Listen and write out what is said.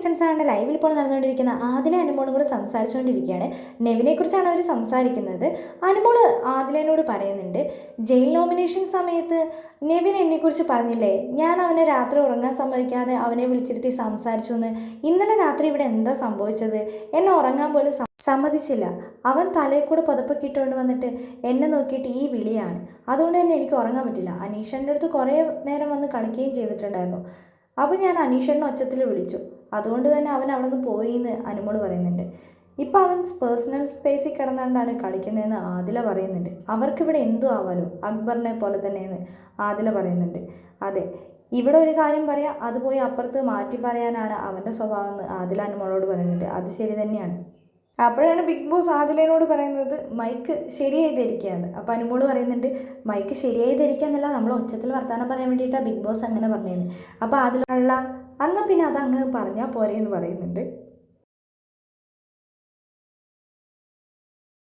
Seasons ആണ് ലൈവിൽ ഇപ്പോൾ നടന്നുകൊണ്ടിരിക്കുന്ന ആദില അനുമോളും കൂടെ സംസാരിച്ചുകൊണ്ടിരിക്കുകയാണ്. നെവിനെ കുറിച്ചാണ് അവർ സംസാരിക്കുന്നത്. അനുമോൾ ആദിലനോട് പറയുന്നുണ്ട് ജയിൽ നോമിനേഷൻ സമയത്ത് നെവിൻ എന്നെക്കുറിച്ച് പറഞ്ഞില്ലേ? ഞാൻ അവനെ രാത്രി ഉറങ്ങാൻ സമ്മതിക്കാതെ അവനെ വിളിച്ചിരുത്തി സംസാരിച്ചു എന്ന് ഇന്നലെ രാത്രി ഇവിടെ എന്താ സംഭവിച്ചത്? എന്നെ ഉറങ്ങാൻ പോലും സമ്മതിച്ചില്ല. അവൻ തലയിൽ കൂടെ പുതപ്പൊക്കെ ഇട്ടുകൊണ്ട് വന്നിട്ട് എന്നെ നോക്കിയിട്ട് ഈ വിളിയാണ്. അതുകൊണ്ട് തന്നെ എനിക്ക് ഉറങ്ങാൻ പറ്റില്ല. അനീഷന്റെ അടുത്ത് കുറേ നേരം വന്ന് കളിക്കുകയും ചെയ്തിട്ടുണ്ടായിരുന്നു. അപ്പോൾ ഞാൻ അനീഷണ്ണ ഒച്ചത്തിൽ വിളിച്ചു. അതുകൊണ്ട് തന്നെ അവൻ അവിടെ നിന്ന് പോയി എന്ന് അനുമോൾ പറയുന്നുണ്ട്. ഇപ്പം അവൻ പേഴ്സണൽ സ്പേസിൽ കിടന്നുകൊണ്ടാണ് കളിക്കുന്നതെന്ന് ആദില പറയുന്നുണ്ട്. അവർക്കിവിടെ എന്തോ ആവാലോ? അക്ബറിനെ പോലെ തന്നെയെന്ന് ആദില പറയുന്നുണ്ട്. അതെ ഇവിടെ ഒരു കാര്യം പറയാം. അത് പോയി അപ്പുറത്ത് മാറ്റി പറയാനാണ് അവന്റെ സ്വഭാവം എന്ന് ആദില അനുമോളോട് പറയുന്നുണ്ട്. അത് ശരി തന്നെയാണ്. അപ്പോഴാണ് ബിഗ് ബോസ് ആദിലേനോട് പറയുന്നത് മൈക്ക് ശരിയായി ധരിക്കുകയാണ് അപ്പോൾ അനുമോൾ പറയുന്നുണ്ട് മൈക്ക് ശരിയായി ധരിക്കുക എന്നല്ല നമ്മൾ ഒച്ചത്തിൽ വർത്തമാനം പറയാൻ വേണ്ടിയിട്ടാണ് ബിഗ് ബോസ് അങ്ങനെ പറഞ്ഞതെന്ന് അപ്പോൾ ആദിലുള്ള അന്ന് പിന്നെ അതങ്ങ് പറഞ്ഞാൽ പോരെ എന്ന് പറയുന്നുണ്ട്.